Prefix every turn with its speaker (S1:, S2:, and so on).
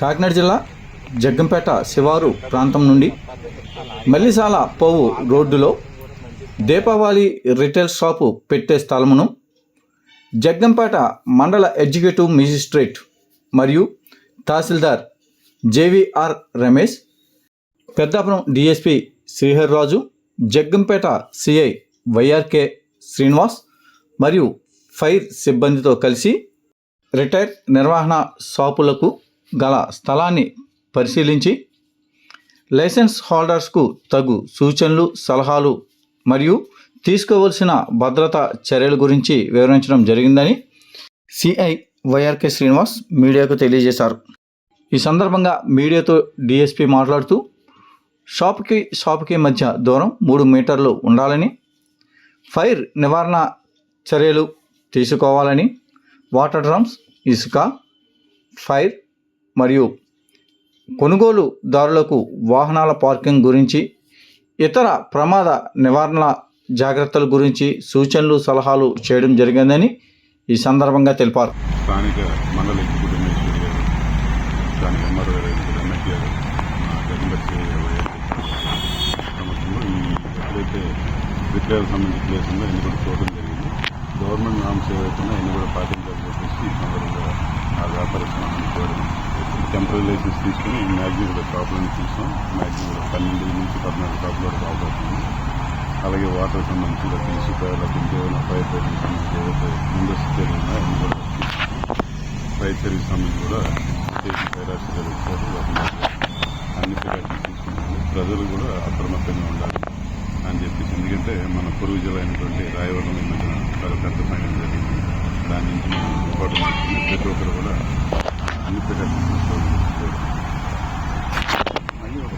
S1: కాకినాడ జిల్లా జగ్గంపేట శివారు ప్రాంతం నుండి మల్లిసాల పోవు రోడ్డులో దీపావళి రిటైల్ షాపు పెట్టే స్థలమును జగ్గంపేట మండల ఎగ్జిక్యూటివ్ మేజిస్ట్రేట్ మరియు Tahsildar J V R Ramesh Peddapuram DSP Srihar Raju Jaggampeta CI Y R K Srinivas మరియు ఫైర్ సిబ్బందితో కలిసి రిటైర్ నిర్వహణ షాపులకు గల స్థలాన్ని పరిశీలించి లైసెన్స్ హోల్డర్స్కు తగు సూచనలు సలహాలు మరియు తీసుకోవలసిన భద్రతా చర్యల గురించి వివరించడం జరిగిందని సిఐ వైఆర్కే శ్రీనివాస్ మీడియాకు తెలియజేశారు. ఈ సందర్భంగా మీడియాతో డిఎస్పి మాట్లాడుతూ షాప్కి షాప్కి మధ్య దూరం మూడు మీటర్లు ఉండాలని ఫైర్ నివారణ చర్యలు తీసుకోవాలని వాటర్ డ్రమ్స్ ఇసుక ఫైర్ మరియు కొనుగోలుదారులకు వాహనాల పార్కింగ్ గురించి ఇతర ప్రమాద నివారణ జాగ్రత్తల గురించి సూచనలు సలహాలు చేయడం జరిగిందని ఈ సందర్భంగా తెలిపారు.
S2: స్థానిక మండల స్థానిక ఎంఆర్ఓ గారు ఎప్పుడైతే విక్రయాలకు సంబంధించిన ప్లేస్ ఉందో అన్ని కూడా చూడడం జరిగింది. గవర్నమెంట్ నామ్స్ ఏవైతే ఉన్నాయో అన్ని కూడా పాటించాలని చెప్పేసి ఈ సందర్భంగా ఆ వ్యాపారస్తులను కోరడం టెంపరీ లైసెన్స్ తీసుకుని మ్యాక్సిమం కూడా షాపులను చూసాం. మ్యాక్సిమం కూడా పన్నెండు నుంచి పద్నాలుగు షాపుల కాల్ అవుతుంది అలాగే వాటర్ సంబంధించి లేకపోతే ఇసుక లేకపోతే ఇంకేమైనా ఫైర్ సర్వీస్ సంబంధించి ఏవైతే ముందస్తు చర్యలు ఉన్నాయో కూడా ఫైర్ సర్వీస్ సంబంధించి కూడా స్టేషన్ ఫైర్ ఆఫీసర్ వచ్చారు. అన్ని ప్రికాషన్స్ తీసుకుంటారు ప్రజలు కూడా అప్రమత్తంగా ఉండాలి అని చెప్పేసి. ఎందుకంటే మన పొరుగు జిల్లా అయినటువంటి రాయవరం ఈ మధ్యన చాలా పెద్ద ఫైన్ జరిగింది. దాని నుంచి మనం ఇంపార్టెంట్ తీసుకుని ప్రతి ఒక్కరు కూడా అన్ని ప్రికాషన్స్